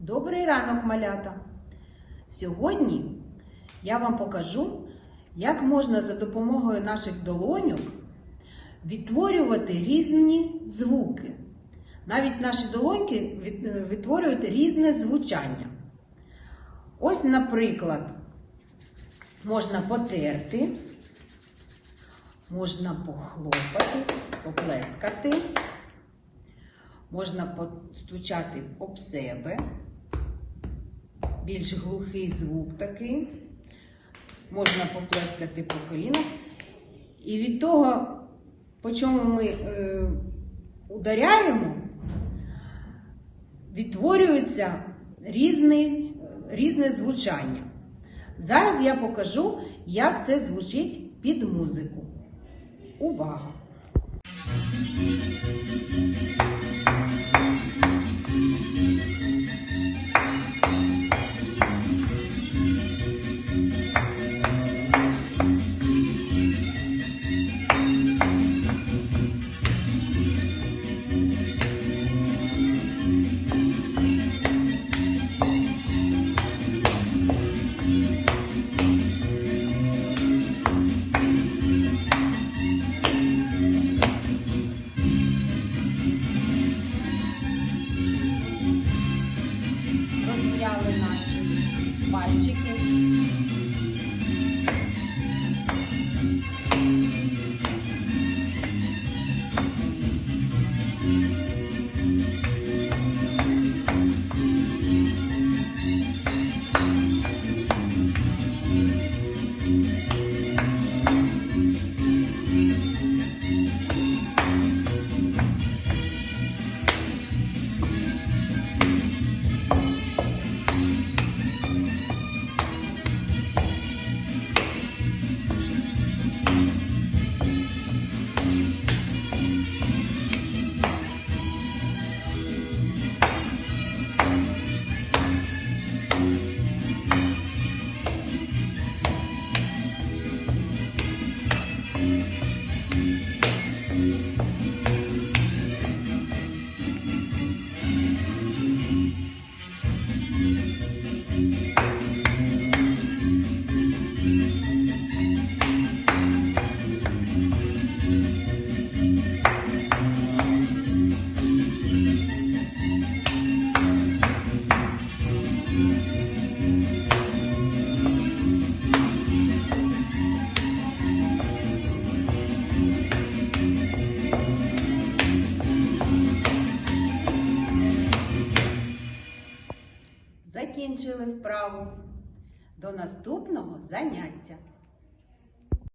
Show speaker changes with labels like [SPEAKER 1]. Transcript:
[SPEAKER 1] Добрий ранок, малята! Сьогодні я вам покажу, як можна за допомогою наших долоньок відтворювати різні звуки. Навіть наші долоньки е, відтворюють різне звучання. Ось, наприклад, можна потерти, можна похлопати, поплескати. Можна постучати об себе, більш глухий звук такий. Можна поплескати по колінах. І від того, по чому ми е, ударяємо, відтворюється різний, різне звучання. Зараз я покажу, як це звучить під музику. Увага! e ale naszych chicken. Закінчили вправу. До наступного заняття.